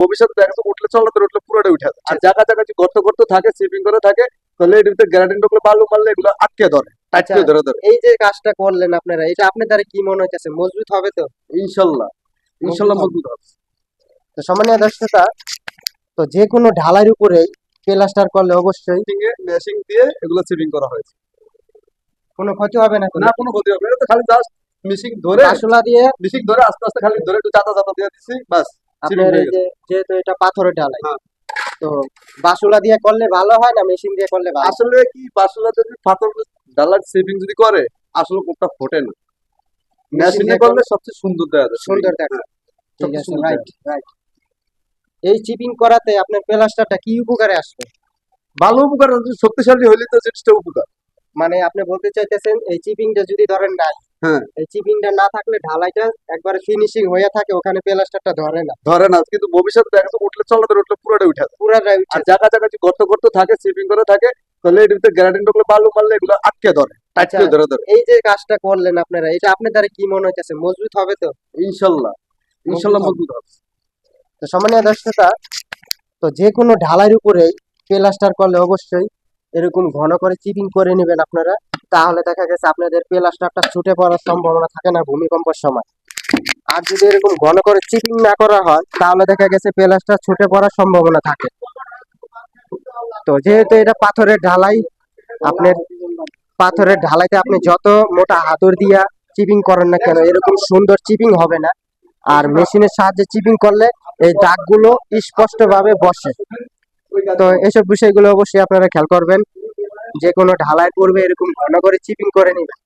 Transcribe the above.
ভবিষ্যতে দেখা যাচ্ছে উঠলে চলাতে উঠলে পুরোটা উঠে আর জায়গা জায়গা যে গর্ত গর্ত থাকে সিপিং করে থাকে তাহলে এর ভিতরে গ্যারান্টি ঢুকলে বালু মারলে এগুলো আটকে ধরে আচ্ছা আটকে ধরে ধরে। এই যে কাজটা করলেন আপনারা এটা আপনার দ্বারা কি মনে হচ্ছে মজবুত হবে তো? ইনশাল্লাহ। ইনশাল্লাহ মজবুত হবে। তো সম্মানীয় দর্শকতা তো যে কোনো ঢালাইয়ের উপরেই প্লাস্টার করলে অবশ্যই মেশিং দিয়ে এগুলো সিপিং করা হয়েছে। কোনো ক্ষতি হবে না কোনো? না কোনো ক্ষতি হবে না, তো খালি জাস্ট মেশিং ধরে আসলা দিয়ে মেশিং ধরে আস্তে আস্তে খালি ধরে একটু চাতা চাতা দিয়ে দিচ্ছি বাস। আপনার এই যে যেহেতু এটা পাথরের ঢালাই হ্যাঁ। তো বাসুলা দিয়ে করলে ভালো হয় না মেশিন দিয়ে করলে ভালো? আসলে কি বাসুলা যদি পাথর সেভিং যদি করে আসলে কোনটা ফোটে না। মেশিনে করলে সবচেয়ে সুন্দর দেখা যায় সুন্দর দেখা হ্যাঁ, ঠিক আছে রাইট রাইট এই চিপিং করাতে আপনার প্লাস্টারটা কি উপকারে আসবে? ভালো উপকার শক্তিশালী হইলে তো জিনিসটা উপকার। মানে আপনি বলতে চাইতেছেন এই চিপিংটা যদি ধরেন নাই হ্যাঁ। এই চিপিংটা না থাকলে ঢালাইটা একবারে ফিনিশিং হয়ে থাকে ওখানে প্লাস্টারটা ধরে না। ধরে না কিন্তু ভবিষ্যতে দেখা যাচ্ছে উঠলে চলাতে উঠলে পুরোটা উঠে যায়। পুরাটাই উঠে আর জায়গা জায়গা যে গর্ত গর্ত থাকে সিপিং করে থাকে তাহলে এর ভিতরে গ্যারান্টি ঢুকলে বালু মারলে এগুলো আটকে ধরে আচ্ছা আটকে ধরে ধরে। এই যে কাজটা করলেন আপনারা এটা আপনার দ্বারা কি মনে হচ্ছে মজবুত হবে তো? ইনশাল্লাহ ইনশাল্লাহ মজবুত মজবুত হবে। তো সম্মানীয় দর্শকতা তো যে কোনো ঢালাইয়ের উপরেই প্লাস্টার করলে অবশ্যই এরকম ঘন করে চিপিং করে নেবেন আপনারা। তাহলে দেখা গেছে আপনাদের প্লাস্টারটা ছুটে পড়ার সম্ভাবনা থাকে না ভূমিকম্পের সময়। আর যদি এরকম ঘন করে চিপিং না করা হয়, তাহলে দেখা গেছে প্লাস্টার ছুটে পড়ার সম্ভাবনা থাকে। তো যেহেতু এটা পাথরের ঢালাই, আপনার পাথরের ঢালাইতে আপনি যত মোটা হাতুর দিয়া চিপিং করেন না কেন, এরকম সুন্দর চিপিং হবে না। আর মেশিনের সাহায্যে চিপিং করলে এই দাগগুলো স্পষ্টভাবে বসে। তো এসব বিষয়গুলো অবশ্যই আপনারা খেয়াল করবেন। যে কোনো ঢালাই করবে এরকম ঘন করে চিপিং করে নিবেন